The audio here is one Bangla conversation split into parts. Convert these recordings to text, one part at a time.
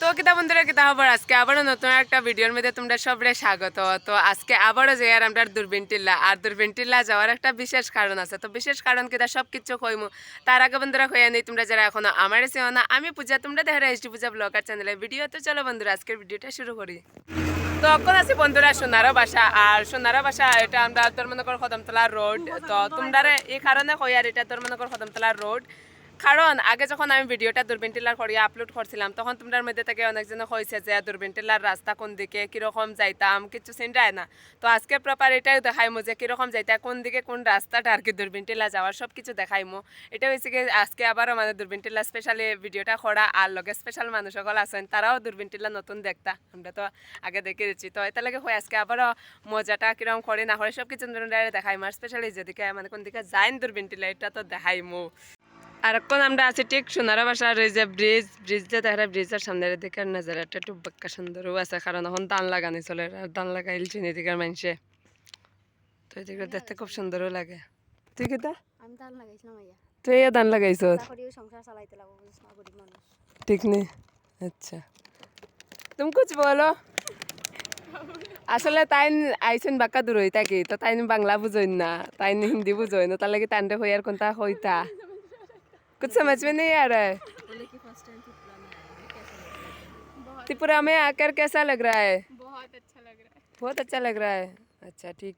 তো কিতা বন্ধুরা, কিতা খবর? আজকে আবারও নতুন একটা ভিডিওর মধ্যে তোমরা সবরে স্বাগত। তো আজকে আবারও যাই আর আমরা দূরবীন টিল্লা আর দূরবীন টিল্লা যাওয়ার একটা বিশেষ কারণ আছে। তো বিশেষ কারণ কিতা সব কিছু কইমু। তার আগে বন্ধুরা, কইয়া নেই, তোমরা যারা এখনও আমার এসে না, আমি পূজা, তোমরা দেখা এসডি পূজা ব্লগার চ্যানেলে। ভিডিও তো চলো বন্ধুরা, আজকের ভিডিওটা শুরু করি। তো এখন আছি বন্ধুরা সোনারো বাসা, আর সোনারো বাসা, এটা আমরা তোর মনে কর কদমতলা রোড তো তোমরা এই কারণে কই, আর এটা তোর মনে কর কদমতলা রোড কারণ আগে যখন আমি ভিডিওটা দূরবীন টিলার করিয়া আপলোড করছিলাম, তখন তোমার মধ্যে থেকে অনেকজনে কইছে যে দূরবীন টিলার রাস্তা কোন দিকে, কীরকম যাইতাম, কিছু চিন্তায় না তো আজকে প্রপার এটাই দেখাইমু যে, কীরকম যাইতা, কোন দিকে কোন রাস্তাটা আর কি দূরবীন টিলা যাওয়ার সব কিছু দেখাইমু। এটা হয়েছে কি, আজকে আবারও মানে দূরবীন টিলা স্পেশালি ভিডিওটা করা, আর লগে স্পেশাল মানুষ সকল আছেন, তারাও দূরবীন টিলা নতুন দেখতা, আমরা তো আগে দেখে দিচ্ছি তো এটা লাগে হয় আজকে আবারও মজাটা কীরকম করে না করে সব কিছু দেখাইমু, আর স্পেশালি যেদিকে মানে কোন দিকে যাইন দূরবীন টিলা এটা তো দেখাইমু। আর এখন আমরা আছি ঠিক সোনারা বাসার ওই যে ব্রিজ ব্রিজ যে দেখা ব্রিজের সামনের দিকে নাজারাটা একটু বাক্কা সুন্দরও আছে কারণ এখন ধান লাগানি চলে আর ধান লাগাইল চিনি দিকের মানুষে। তো এদিকে দেখতে খুব সুন্দরও লাগে। তুই কিতা আমি ধান লাগাইছিলাম তুই এই ধান লাগাইছ? সংসার চালাইতে লাগবো ঠিক নেই আচ্ছা। তুমি কুছ বলো? আসলে তাই আইসেন বাক্কা দূর হইতা কি? তো তাই বাংলা বুঝইন না তাই হিন্দি বুঝই না তার লাগে তান্ডে হই আর কোনটা হইতা? कुछ समझ में नहीं आ रहा है त्रिपुरा में आकर कैसा लग रहा है बहुत अच्छा लग रहा है बहुत अच्छा लग रहा है আচ্ছা ঠিক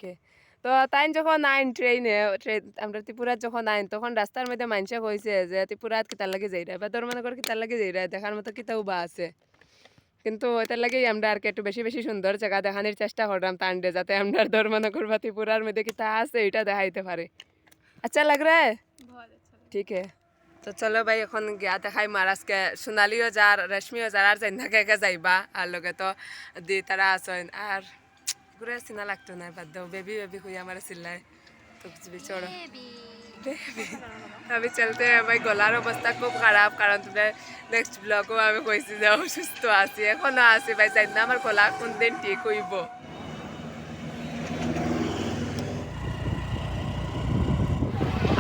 তো তাই যখন আইন ট্রেনে ট্রেন আমরা ত্রিপুরা যখন আইন তখন রাস্তার মধ্যে মানুষে কইছে যে ত্রিপুরাত কিতার লাগে যাই রা বা তোর মনে কর কিতার লাগে যাই রা দেখার মতো কিতাও বা আছে কিন্তু ওটার লাগেই আমরা আর কি একটু বেশি বেশি সুন্দর জায়গা দেখানোর চেষ্টা করলাম তান্ডে যাতে আমরা ধর মনে করবা ত্রিপুরার মধ্যে কিতা আছে এটা দেখাইতে পারে আচ্ছা লাগ রা হ্যাঁ बहुत अच्छा ঠিক है তো চলো ভাই এখন গিয়া দেখাই মারাজকে সোনালিও যার রেশমিও যার আর যাই নাকে একে যাইবা। আর লগে তো দি তারা আসেন আর ঘুরে চিনা লাগতো না বাদ দাও বেবি বেবি হয়ে আমার চিল্লাই তো বুঝবি চড়ো আমি চলতে ভাই গলার অবস্থা খুব খারাপ কারণ তোমরা নেক্সট ব্লগও আমি কইছি যে অসুস্থ আছি। এখনও আছি ভাই। যাই না আমার গলা কোন দিন ঠিক হইব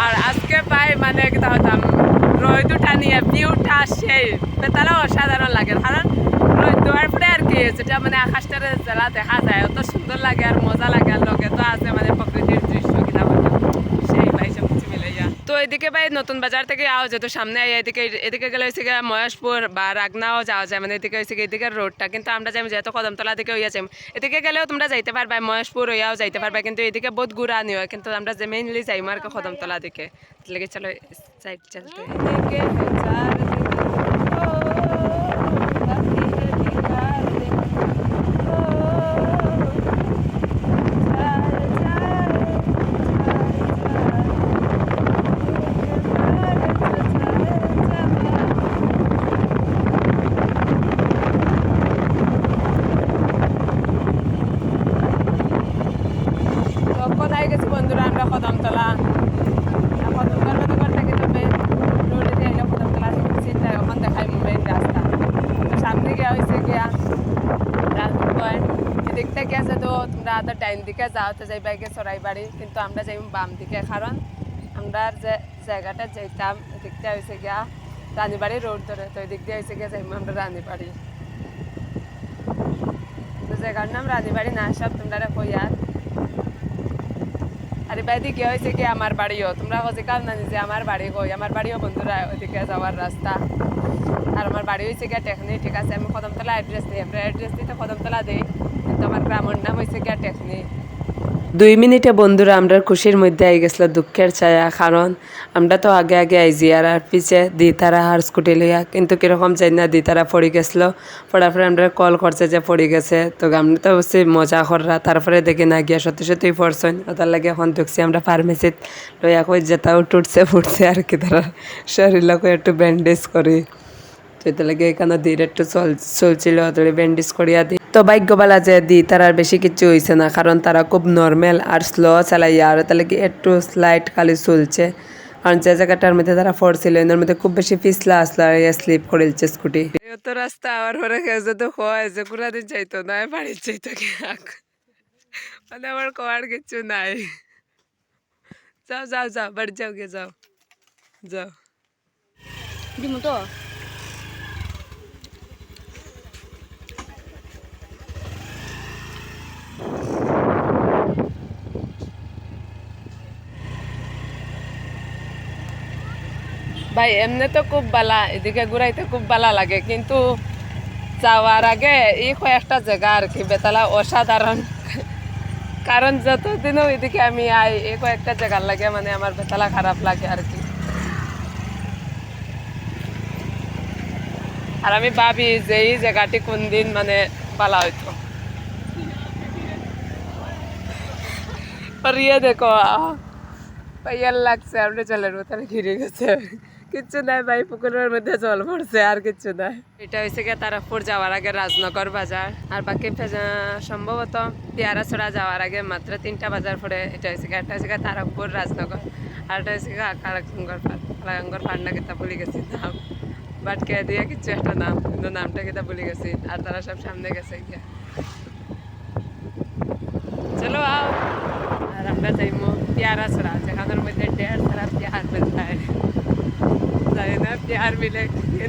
আর আজকে পাই মানে কিতা হতাম রোদ উঠা নিয়ে ভিউটা সেই বেতালাও অসাধারণ লাগে, কারণ রোদ দেওয়ার পরে আর কি যেটা মানে আকাশটারে জেলা দেখা যায়, অত সুন্দর লাগে আর মজা লাগে আর লোকে তো আছে মানে প্রকৃতির দৃশ্য কিনা বলতাম সেই ভাই সব কিছু মিলে যা তো এদিকে ভাই নতুন বাজার থেকে আও যেহেতু সামনে এদিকে এদিকে গেলে হয়েছে গিয়ে মহেশপুর বা রাগনাও যাওয়া যায়। মানে এদিকে হয়েছে এদিকে রোডটা কিন্তু আমরা যাই যেহেতু কদমতলা দিকে হইয়া যাই এদিকে গেলেও তোমরা যাইতে পারবা মহেশপুর হইয়াও যাইতে পারবা কিন্তু এদিকে বহুত ঘুরানি হয় কিন্তু আমরা যে মেইনলি যাই আর কি কদমতলা দিকে। লেগে চলো সাইড চলতে এদিকে চার দিকে, ও, রাখি হে বিকার দে, ও, চার, চার, তখন আই গেছি বন্ধুরা আমরা কদমতলা কদমতলা দোকানটা কিন্তু মেন রোডে দিয়ে এলাম কদমতলা সেটা ওখান দেখাই মেন রাস্তা তো সামনে গিয়া হয়েছে গিয়া রাজপুর পয়েন্ট এদিক থেকে আছে তো তোমরা আদার ডাইন দিকে যাও তো যাইবা গিয়ে বাড়ি, কিন্তু আমরা যাই বাম দিকে, কারণ আমরা যে জায়গাটা যাইতাম এদিকটা হয়েছে গিয়া রানীবাড়ি রোড ধরে, তো এদিক দিয়ে হয়েছে গিয়া যাইম আমরা রানীবাড়ি। তো জায়গার নাম রানীবাড়ি না সব তোমরা কই আর আর বাইদি কি হয়েছে কি আমার বাড়িও, তোমরা হচ্ছে কাল না যে আমার বাড়ি কই, আমার বাড়িও বন্ধুরা ওদিকে যাওয়ার রাস্তা। আর আমার বাড়ি হয়েছে গিয়া টেকনি ঠিক আছে, আমি কদমতলা অ্যাড্রেস দিই, আমরা অ্যাড্রেস দিতে কদমতলা দিই। আমার গ্রামের নাম হয়েছে গিয়া টেকনি। দুই মিনিটে বন্ধুরা আমরা খুশির মধ্যে আই গেছিল দুঃখের ছায়া, কারণ আমরা তো আগে আগে আইজি আর আর পিছে দি তারা আর স্কুটি লইয়া, কিন্তু কীরকম চাই না দি তারা পড়ে গেছিল। পড়ার পরে আমরা কল করছে যে পড়ে গেছে, তো আমরা তো অবশ্যই মজা কররা। তারপরে দেখি না গিয়া সত্যি সত্যি পড়ছেন ওটার লাগে এখন দেখছি আমরা ফার্মেসিত লইয়া কই যেটাও টুটছে, ফুটছে আর কি, তারা শরীরকে একটু ব্যান্ডেজ করি। তো লাগে এখানে দিয়ে একটু চল চলছিল ব্যান্ডেজ করিয়া দিই তো ভাগ্যবালা যে দি তার আর বেশি কিছু হয়েছে না কারণ তারা খুব নর্মাল আর স্লো চালাইয়া আর তাহলে কি একটু স্লাইড খালি চলছে। কারণ যে জায়গাটার মধ্যে তারা পড়ছিল এর মধ্যে খুব বেশি পিছলা আসলো আর স্লিপ করেছে স্কুটি তো রাস্তা আবার পরে গেছে তো হয় যে পুরা দিন চাইতো না বাড়ির চাইতো মানে আমার কোয়ার কিছু নাই। যাও যাও যাও বাড়ি যাও গে যাও। যাও। ভাই, এমনি তো খুব বালা, এদিকে ঘুরাইতে খুব বালা লাগে, কিন্তু যাওয়ার আগে এই কয়েকটা জায়গা আর কি, বেতালা অসাধারণ। কারণ যতদিনও এদিকে আমি আই, এই কয়েকটা জায়গার লাগে মানে আমার বেতালা খারাপ লাগে আর কি। আর আমি ভাবি যে এই জায়গাটি কোন দিন মানে বালা হইতো। ইয়ে দেখো পাইয়ার লাগছে, আপনি বোতলে ঘিরে গেছে। কিচ্ছু নাই ভাই, পুকুরের মধ্যে জল পড়ছে আর কিচ্ছু নাই। এটা হয়েছে গিয়ে তারাপুর যাওয়ার আগে রাজনগর বাজার, আর বাকি সম্ভবত পেয়ারাছড়া যাওয়ার আগে মাত্র তিনটা বাজার পরে এটা হয়েছে একটা হয়েছে গিয়ে তারাপুর, রাজনগর, আর এটা হয়েছে গিয়ে কালাগঙ্গর পাড় পাড় না কিতা ভুলে গেছি নাম। বাট কে দিয়ে কিচ্ছু একটা নাম, কিন্তু নামটা কিতা ভুলে গেছি, আর তারা সব সামনে গেছে গিয়া। চলো আও। আর আমরা যাইমো পেয়ারা ছড়া যেখানের মধ্যে ডেড় ছাড়া পেয়ার বেলতায় জানি না পেয়ার মিলে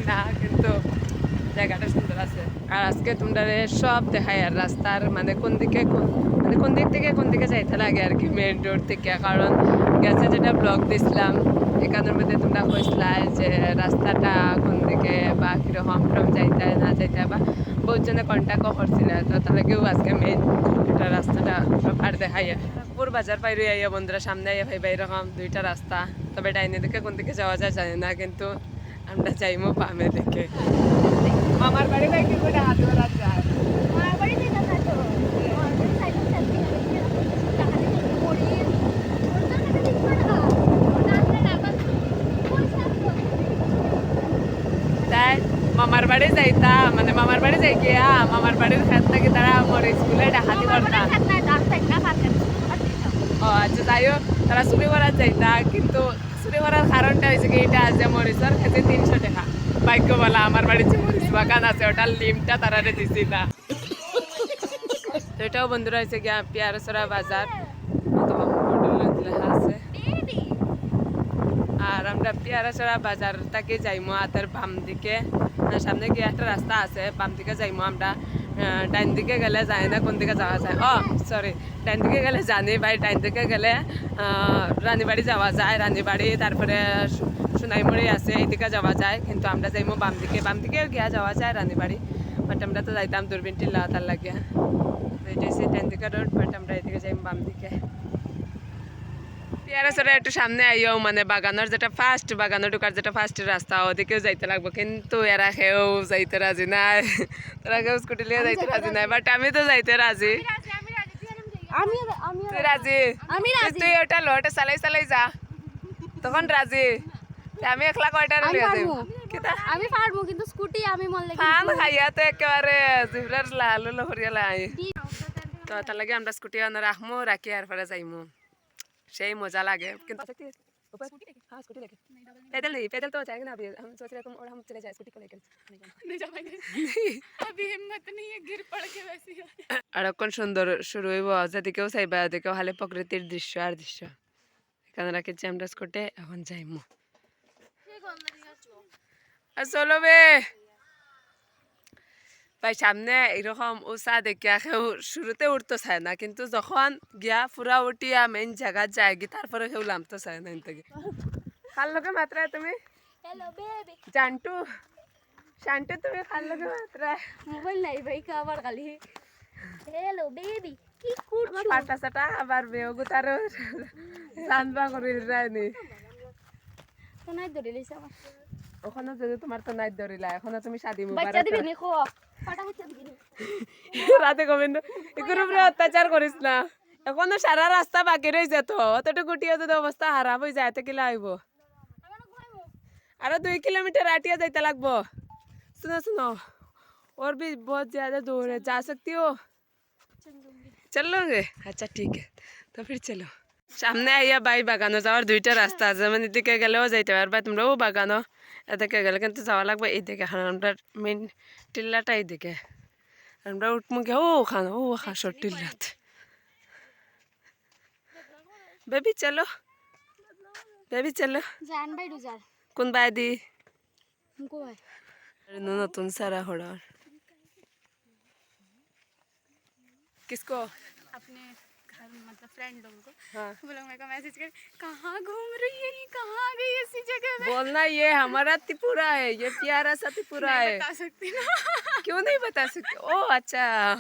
না, কিন্তু জায়গাটা সুন্দর আছে। আর আজকে তোমরা সব দেখাই, আর রাস্তার মানে কোন দিকে কোন মানে কোন দিক থেকে কোন দিকে যাইতে লাগে আর কি মেন রোড থেকে। কারণ গেছে যেটা ব্লগ দিছিলাম, এখানের মধ্যে তোমরা কইসলা যে রাস্তাটা কোন দিকে বা কীরকম কীরকম যাইতে না যাইতে, বা বহুজনে কন্ট্যাক্টও করছিল। তো তাহলে কেউ আজকে মেন এটা রাস্তাটা সব আর দেখাই পুর বাজার পাইরে আইয়া বন্ধুরা সামনে আইয়া ভাই এরকম দুইটা রাস্তা। তবে ডাইনে দিকে কোন দিকে যাওয়া যায় জানি না কিন্তু আমরা যাইমো পামে দেখে মামার বাড়ি ভাই কি করে হাত ধরা যায়? মামার বাড়ি যাইতা মানে মামার বাড়ি যাই গিয়া মামার বাড়ির খেত থেকে তারা আমার স্কুলে ডাকাতি করতাম খাতা দাম থেকে খাতা ও আচ্ছা যাইও তারা চুরি করার যাইতা কিন্তু চুরি করার কারণটা হয়েছে কি, এটা যে মরিচর খেতে তিনশো টাকা। ভাগ্য বলা আমার বাড়ির যে মরিচ বাগান আছে ওটার লিমটা তারারে দিছি না তো এটাও বন্ধুরা হয়েছে গিয়া পিয়ারসরা বাজার আছে। আর আমরা পিয়ারাছড়া বাজার থেকে যাইমো হাতের বাম দিকে সামনে গিয়ে একটা রাস্তা আছে বাম দিকে যাইমো আমরা। ডাইন দিকে গেলে যায় না কোন দিকে যাওয়া যায় ও সরি ডাইন দিকে গেলে জানি ভাই ডাইন দিকে গেলে রানীবাড়ি যাওয়া যায় রানীবাড়ি তারপরে সোনাইমুড়ি আছে এইদিকে যাওয়া যায় কিন্তু আমরা যাইমো বাম দিকে বাম দিকেও গিয়া যাওয়া যায় রানীবাড়ি বাট আমরা তো যাইতাম দূরবীন টিল্লা তার লাগিয়া এটাই সেই ডাইন দিকে রোড বাট আমরা এদিকে যাইম বাম দিকে পেয়ারাছড়া একটু সামনে আইও মানে বাগানের যেটা ফার্স্ট বাগানে ঢোকার যেটা ফার্স্ট রাস্তা ওদিকেও যাইতে লাগবো। কিন্তু এরা কেউ যাইতে রাজি নাই। তারা কেউ স্কুটি নিয়ে যাইতে রাজি নাই বাট আমি তো যাইতে রাজি। আমি আমি তুই রাজি। তুই- ওটা লোটা চালাই চালাই যা। তখন রাজি। আমি একলা কয়টা যাই আমি পারব কিন্তু স্কুটি আমি মরলে ফান খাইয়া তো একেবারে জিভরার লালু লহরিয়া লাই তো তার লাগে আমরা স্কুটি আনা রাখমু রাখি আর পরে যাইমু। সেই মজা লাগে কিন্তু हाँ स्कूटी लेके पैदल नहीं पैदल तो जाएंगे ना अभी हम सोच रहे हैं और हम चले जाए स्कूटी को लेकर अभी हिम्मत नहीं है गिर पड़ के वैसे আর অক্ষণ সুন্দর শুরু হইব যেদিকেও চাইবা ওদিকেও খালি প্রকৃতির দৃশ্য আর দৃশ্য এখানে রাখেছি আমরা স্কুটে এখন যাইমু আর চলো বে ভাই সামনে এরকম উঁচা দেখিয়া কেউ শুরুতে উঠতে চায় না কিন্তু যখন গিয়া পুরা উঠিয়া মেইন জায়গা যায় গিয়ে তারপরে কেউ নামতে চায় না থেকে ভালো লোকে মাত্রা তুমি? জানটু। শান্তু তুমি ভালো লোকে মাত্রা মোবাইল নাই ভাই খাবার খালি। হ্যালো বেবি কি করছ পাটা সাটা আবার বেওগু তার জানবা করে রাইনি কোনায় ধরে লিসা আমার ওখানে যদি তোমার তো নাই ধরিলা এখনো তুমি শাদি বাচ্চা দিবি মুবারক নি খো পাটা বাচ্চা দিবি নি রাতে গোবিন্দ এগুলোর উপরে অত্যাচার করিস না এখনো সারা রাস্তা বাকি রয়েছে তো অতটুকু গুটিয়ে যদি অবস্থা খারাপ হয়ে যায় তো কিলা আইব আরো দুই কিলোমিটার आटिया जाते লাগবো सुनो सुनो और भी बहुत ज्यादा दूर है जा सकती हो চল লোগে আচ্ছা ঠিক আছে তো ফির চলো সামনে আইয়া বাই বাগানো যাওয়ার দুইটা রাস্তা আছে মানে এদিকে গেলেও যাইতে পারবা তোমরাও বাগানো এদিকে গেলে কিন্তু যাওয়া লাগবে এইদিকে কারণ আমরা মেন টিল্লাটা এইদিকে আমরা উঠমু গিয়ে ও ওখানে ও হাসর টিল্লাত বেবি চলো বেবি চলো জান ভাই রুজার কোন বাইদি মুকো ভাই নতুন সারা হড়ার किसको अपने घर मतलब फ्रेंड लोगों को। हाँ। वो लोग मेरे को मैसेज कर कहाँ घूम रही है ये? कहाँ गई ऐसी जगह में? बोलना ये हमारा त्रिपुरा है ये प्यारा सा त्रिपुरा है। बता सकती ना। क्यों नहीं बता सकती? ओ अच्छा।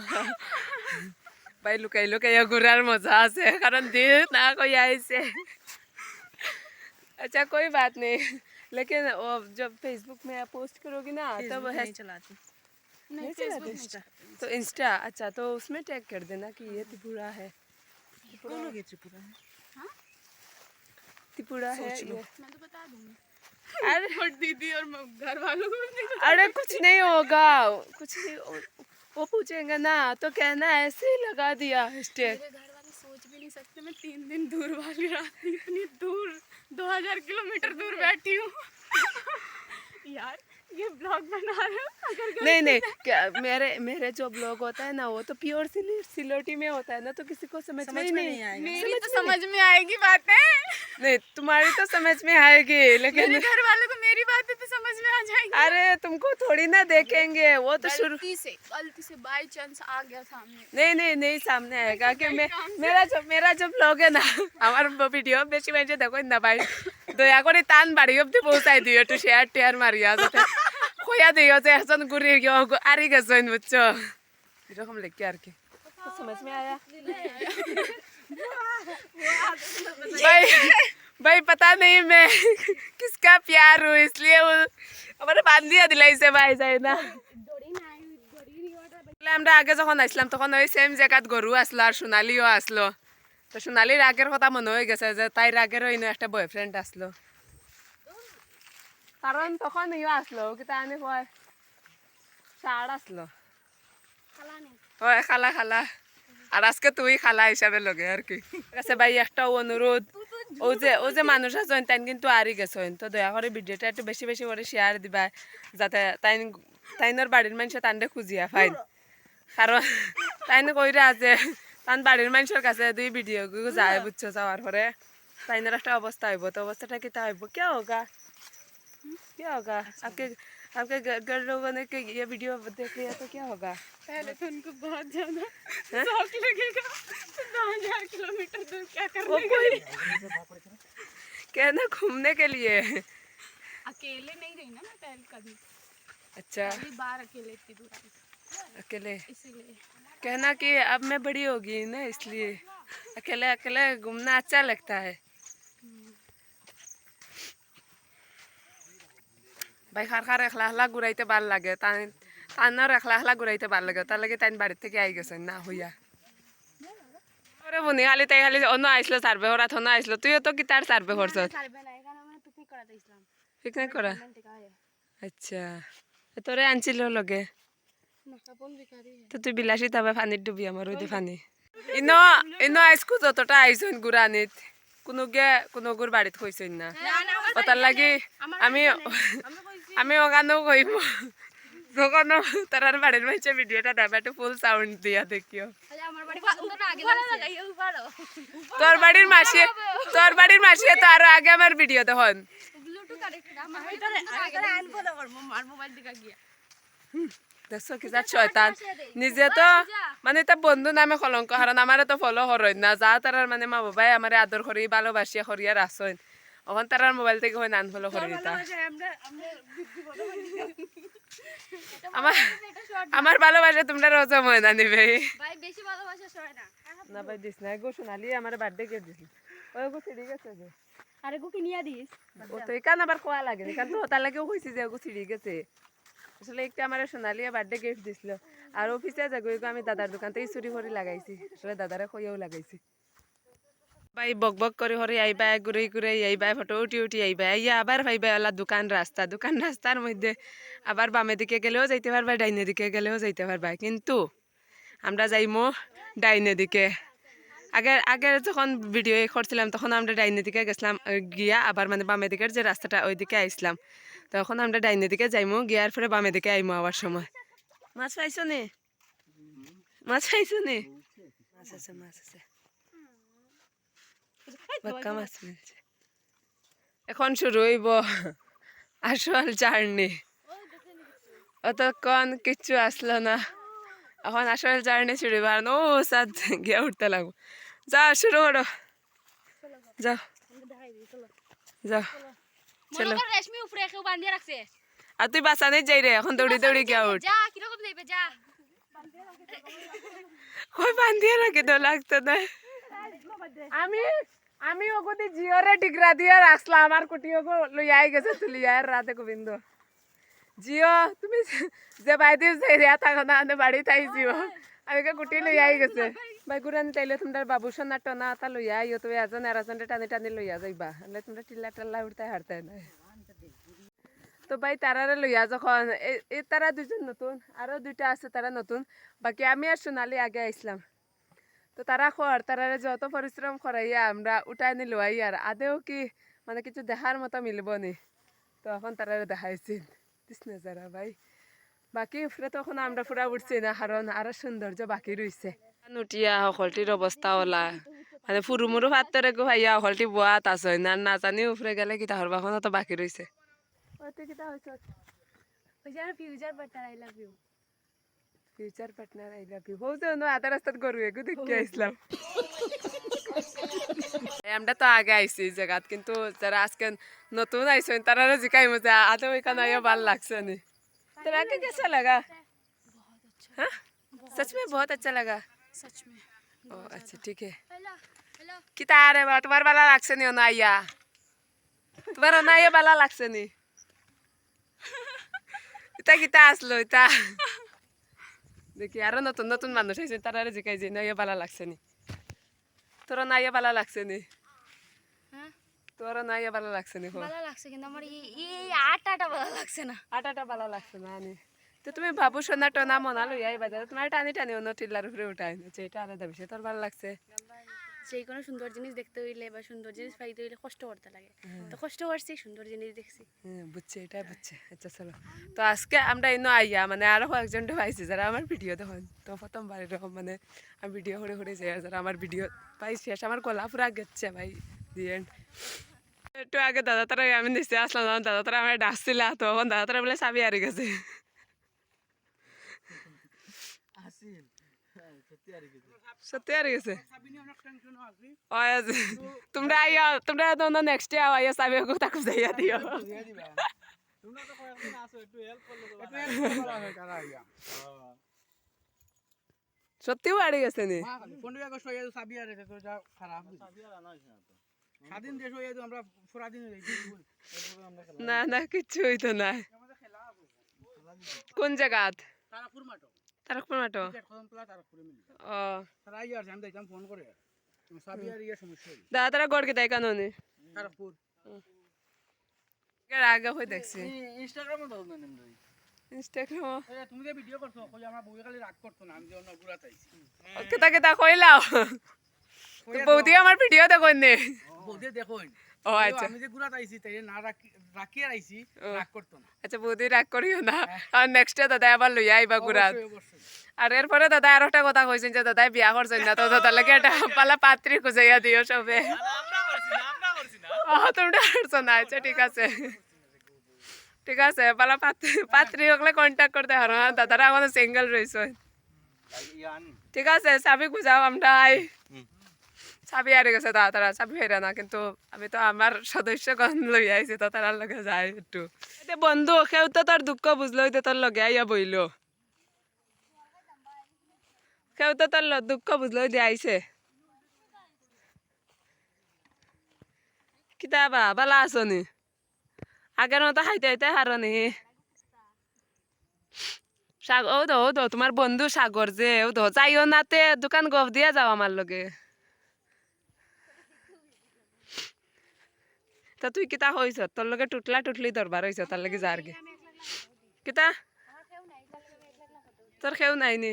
भाई लुकाई लुकाई गुरार मज़ा से कारण दिल ना कोई आई से। अच्छा कोई बात नहीं। लेकिन वो जब फेसबुक में आप पोस्ट करोगी ना तब है चलाती। नहीं, नहीं, नहीं, तो इंस्टा अच्छा तो उसमें टैग कर देना कि ये तो बुरा है। कौन लोग त्रिपुरा है। त्रिपुरा है मैं तो बता दूँगी। अरे दीदी और घर वालों को नहीं अरे कुछ नहीं होगा। कुछ नहीं वो- पूछेंगे ना तो कहना ऐसे ही लगा दिया स्टेक मेरे घर वाले सोच भी नहीं सकते। मैं तीन दिन दूर वाली रात इतनी दूर दो हज़ार किलोमीटर दूर बैठी हूँ। यार ये ब्लॉग बना रहे हो अगर गलती नहीं नहीं क्या मेरे मेरे जो ब्लॉग होता है ना वो तो प्योर सिलोटी में होता है ना तो किसी को समझ, में ही नहीं आएगा मेरी तो समझ में आएगी बातें नहीं तुम्हारी तो समझ में आएगी लेकिन मेरे घर वालों को मेरी बातें तो समझ में आ जाएंगी अरे तुमको थोड़ी ना देखेंगे वो तो शुरू गलती से गलती से बाई चांस आ गया सामने नहीं नहीं नहीं सामने आएगा कि मैं मेरा जो मेरा जो ব্লগ है না আমার ভিডিও বেশি মানুষে দেখো না ভাই দয়া করে টান বাড়ি অব্দি পৌঁছাই দিও একটু শেয়ার টেয়ার মারিয়া যাতে কইয়া দিও যে এখন ঘুরে গিয়ে আরি গেছেন বুঝছো এরকম লেখকে আর কি তো समझ में आया भाई भाई पता नहीं मैं किसका प्यार हूँ इसलिए वो हमारे बांध दिया दिलाई से भाई जाए ना বলে আমরা আগে যখন আসলাম তখন ওই সেম জায়গাত গরু আসলো আর সোনালিও আসলো তো সোনালির আগের কথা মনে হয়ে গেছে যে তাইর আগের ওই একটা বয়ফ্রেন্ড আসলো কারণ তখন ইও আসলো কিতা আনি কয় সার আসলো। হয় খালা খালা। আর আজকে তুই খালা হিসাবে লগে আর কি। ঠিক আছে ভাই একটা অনুরোধ। ও যে ও যে মানুষ আছেন তাই কিন্তু আরি গেছেন তো দয়া করে ভিডিওটা একটু বেশি বেশি করে শেয়ার দিবা যাতে তাই তাইনের বাড়ির মানুষ তান্ডে খুঁজিয়া ফাইন কারণ তাইনে কইরা আছে তান বাড়ির মানুষের কাছে দুই ভিডিও যায় বুঝছ যাওয়ার পরে তাইনের একটা অবস্থা হইব তো অবস্থাটা কি তা হইব কে হোগা? क्या होगा? आपके आपके घर लोगों ने ये वीडियो देख लिया तो क्या होगा? पहले तो उनको बहुत ज़्यादा शौक लगेगा। हज़ार किलोमीटर दूर क्या कोई कहना घूमने के लिए। अकेले नहीं रही ना मैं पहले कभी। अच्छा। बार अकेले इतनी दूर अकेले? इसीलिए। कहना कि अब मैं बड़ी होगी ना इसलिए। अकेले अकेले घूमना अच्छा लगता है। ভাই খার একলা একলা ঘুরাইতে ভালো লাগে। তাই তানোর একলা একলা ঘুরাইতে ভালো লাগে। তার লাগে তাই বাড়ির থেকে আই গেছেন না হইয়া ওরে বনি খালি তাই খালি অন্য আইসলো সার্ভে করা থনো আইসলো তুইও তো কি তার সার্ভে করছ পিকনিক করা আচ্ছা। তোরে আনছিল লগে? তো তুই বিলাসী তবে পানিত ডুবি আমার ওই পানি। ইনো ইনো আইসকু যতটা আইসন গুড়ানিত কোনো গে কোনো গুর বাড়িত কইসন না। ও তার লাগি আমি আমি ওখানেও কইব। যখন তার বাড়ির মাইছে ভিডিওটা দেবে একটু ফুল সাউন্ড দিয়া দেখিও। তোর বাড়ির মাসি তোর বাড়ির মাসি তো আরও আগে আমার ভিডিও দেখুন। ব্লুটুথ কানেক্টেড আমার বাড়ি পছন্দ না আগে আনব না আমার মোবাইল দিকে গিয়া। দেখছ কি যা শয়তান নিজে তো মানে তা বন্ধু নামে কলঙ্ক কারণ আমারে তো ফলো করেন না। যা তারার মানে মা বাবাই আমারে আদর করি ভালোবাসিয়া করিয়া রাখছেন এখন তারার মোবাইল থেকে হয় নান ফলো করি তা আমার আমার ভালোবাসা তোমরা রোজা ময়না নিবে ভাই বেশি ভালোবাসা সয় না। না ভাই দিস না। গো সোনালি আমার বার্থডে কে দিস ওই গো গেছে যে। আরে গুকে নিয়া দিস ও তো এখান আবার খোয়া লাগে। এখান তো তার লাগেও কইছি যে গো ছিড়ি গেছে। আসলে একটা আমার সোনালি বার্থডে গিফট দিছিল। আর অফিসে যাগো আমি দাদার দোকান থেকে চুরি করে লাগাইছি। আসলে দাদারে কইয়াও লাগাইছি। ভাই বক বক করে হরে আইবা ঘুরে ঘুরে আইবা ফটো উঠি উঠি আইবা ইয়া আবার ভাইবা ওলা দোকান রাস্তা দোকান রাস্তার মধ্যে আবার বামে দিকে গেলেও যাইতে পারবা ডাইনে দিকে গেলেও যাইতে পারবা কিন্তু আমরা যাইমো ডাইনে দিকে। আগে আগে যখন ভিডিও করছিলাম, তখন আমরা ডাইনে দিকে গেছিলাম গিয়া আবার মানে বামে দিকের যে রাস্তাটা ওই দিকে আইসলাম। তখন আমরা ডাইনে দিকে যাইমো, গিয়ার পরে বামে দিকে আইমো আবার সময়। মাছ পাইছো নি? মাছ পাইছো নি? মাছ আছে মাছ আছে। এখন শুরু হইব আসল জার্নি। অতক্ষণ কিচ্ছু আসলো না। এখন আসল জার্নি শুরু হইব। আর ও সাত গিয়ে উঠতে লাগবো। যাও শুরু করো। যাও। যাও। চলো। রেশমি উপরে কেউ বান্ধিয়ে রাখছে। আর তুই বাঁচানে যাই রে এখন দৌড়ি দৌড়ি গিয়া উঠ। যা কীরকম যাইবে যা। ওই বান্ধিয়ে রাখে তো লাগতো না। আমি আমি ওগোতে জিওরে টিকরা দিয়ে রাখলাম আমার কুটি ওগো লইয়াই গেছে তুলিয়া রাতে গোবিন্দ। জিও, তুমি যে বাইদি যাই রিয়া থাকো না, আনে বাড়ি তাই জিও। আমি কুটি লইয়াই গেছে। বাই গুরানি তাইলে তোমরা বাবু সোনা টনা তা লইয়া আইও তুমি এজন এরাজনটা টানি টানি লইয়া যাইবা। হলে তোমরা টিল্লা টাল্লা উঠতে হারতে না তো ভাই, তারারে লইয়া যখন। এ- তারা দুজন নতুন, আরও দুইটা আছে তারা নতুন। বাকি আমি আর সোনালি আগে আইসলাম তো তারা খর তারারে যত পরিশ্রম করাইয়া আমরা উঠাই নিলো আর আদেও কি মানে কিছু দেখার মতো মিলব নি। তো এখন তারারে দেখাইছি দিস না যারা ভাই। বাকি উপরে তখন আমরা পুরা উঠছি না কারণ আরো সৌন্দর্য বাকি রয়েছে উঠিয়া সকলটির অবস্থা ওলা। মানে ফুরু মুরু ভাতরে গো ভাইয়া সকলটি বোয়া তাছ না না জানি উপরে গেলে কি তাহর বাখন তো বাকি রয়েছে future butter I love you future partner I love you হৌ তো আধা রাস্তাত গরু এগু দেখে আইসলাম আমরা তো আগে আইছি এই জায়গাত কিন্তু যারা আজকে নতুন আইসেন তারা জিকাই মজা আদৌ ওইখানে আইয়া ভাল লাগছে নি তোরা के कैसा लगा हाँ सच में बहुत अच्छा लगा सच में ओ अच्छा ठीक है हेलो हेलो কিতা আরে বা তোমার বালা লাগছে নি অনাইয়া তোমার অনাইয়া বালা লাগছে নি ইতা কিতা আসলো ইতা দেখি আরও নতুন নতুন মানুষ আইছে তারা জিকাই যে নাইয়া বালা লাগছে নি তোর নাই ভালো লাগছে নি তোর তোর নাইয়া ভালো লাগছে নি ভালো লাগছে কিন্তু আমার এই আটাটা ভালো লাগছে না আটাটা ভালো লাগছে না নি তো তুমি ভাবো সোনা টোনা মনা লইয়া বাজার তোমার টানি টানি অন্য টিল্লার উপরে উঠাই যে এটা আলাদা বিষয় তোর ভালো লাগছে যে কোনো সুন্দর জিনিস দেখতে হইলে বা সুন্দর জিনিস পাইতে হইলে কষ্ট করতে লাগে। তো কষ্ট করছি সুন্দর জিনিস দেখছি। হ্যাঁ বুঝছে এটাই বুঝছে। আচ্ছা চলো। তো আজকে আমরা ইনো আইয়া মানে আরও কয়েকজন পাইছি যারা আমার ভিডিও দেখুন তো প্রথমবার এরকম মানে আমি ভিডিও করে করে যাই যারা আমার ভিডিও পাই শেষ। আমার গলা পুরা গেছে ভাই দি এন্ড। একটু আগে দাদা তারা আমি নিচে আসলাম দাদা তারা আমার ডাকছিল। তখন দাদা তারা বলে চাবি হারিয়ে গেছে আসিল হ্যাঁ, সত্যি আর কি সত্যি হারিয়ে গেছে তোমরা আইয়া তোমরা নেক্সট ডে আইয়া চাবি কোথা খুঁজাইয়া দিও তোমরা তো কয়েকদিন আসো একটু হেল্প করলে তো হেল্প করা হয় কারা আইয়া সত্যিও হারিয়ে গেছে নি মা খালি পনেরো আগস্ট হয়ে সাবি এটা তো যা খারাপ স্বাধীন দেশ হয়ে আমরা না না কিচ্ছু হইতো না কোন জায়গাত তারাপুর মাঠো তারকপুর মাঠো ও। আমি দেখতাম ফোন করে সাবি আর ইয়ে সমস্যা দাদা তারা গড় কে দেয় এর আগে হয়ে দেখছি। ইনস্টাগ্রামে দাও না ইনস্টাগ্রাম তুমি যে ভিডিও করছ কই আমার বউয়ে খালি রাগ করতো না আমি যে অন্য চাইছি কেতা কেতা কইলাও। বৌদি আমার ভিডিও দেখুন নে। দেখোই ও আচ্ছা। আমি যে চাইছি তাই না রাখি রাখি আর আইছি রাগ করতো না। আচ্ছা বৌদি রাগ করিও না। আর নেক্সট দাদা আবার লইয়া আইবা গুড়াত। আর এরপরে দাদা আর একটা কথা কইছেন যে দাদাই বিয়া করছেন না তো দাদা লাগে একটা পালা পাত্রী খুঁজাইয়া দিও সবে। ও তোমরা করছ না। আচ্ছা ঠিক আছে। ঠিক আছে পালা পাত্রী পাত্রী হকলে কন্ট্যাক্ট করতে পারো। না দাদারা এখন সিঙ্গেল রয়েছে। ঠিক আছে চাবি খুঁজাও আমরা আই চাবি হারে গেছে তা তারা চাবি হেরা না কিন্তু আমি তো আমার সদস্যগণ লই আইছি তো তারার লগে যাই একটু বন্ধু সেও তো তোর দুঃখ বুঝলো এতিয়া তোর লগে আইয়া বইল সেও তো তোর দুঃখ বুঝলো দিয়ে আইছে কিতা বা বালা আছো নি আগের মতো খাইতে খাইতে হারো নি সাগ ও দো তোমার বন্ধু সাগর যে ও দো, যাইও নাতে দোকান গফ দিয়া যাও আমার লগে। তা তুই কিতা হইছ তোর লগে টুটলা টুটলি দরবার হইছ তার লগে যার গে কিতা তোর খেউ নাই নি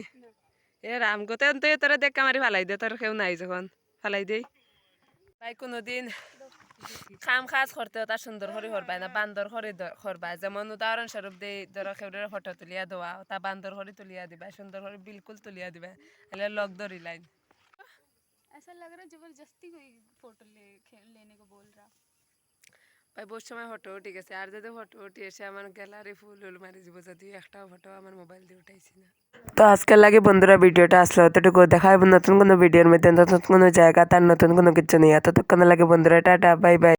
এ রাম গোতে তো তোরা দেখ মারি ফালাই দে তোর খেউ নাই যখন ফালাই দেই ভাই কোনোদিন খাম খাজ করতে তার সুন্দর করে করবাই না বান্দর করে করবা যেমন উদাহরণস্বরূপ দেই ধরো খেউরের ফটো তুলিয়া দেওয়া তা বান্দর করে তুলিয়া দিবা সুন্দর করে বিলকুল তুলিয়া দিবা এলে লগ ধরি লাইন ऐसा लग रहा है जबरदस्ती कोई फोटो ले खे- लेने को बोल रहा ভাই বহু সময় ফটো উঠে গেছে। আর যদি ফটো উঠে এসে আমার গ্যালারি ফুল উল মারি যাব যদি একটাও ফটো আমার মোবাইল দিয়ে উঠাইছি না। তো আজকের লাগে বন্ধুরা ভিডিওটা আসলো। অতটুকু দেখা হবে নতুন কোনো ভিডিওর মধ্যে, নতুন কোনো জায়গা, তার নতুন কোনো কিছু নেই এতক্ষণ লাগে বন্ধুরা, টাটা, বাই বাই।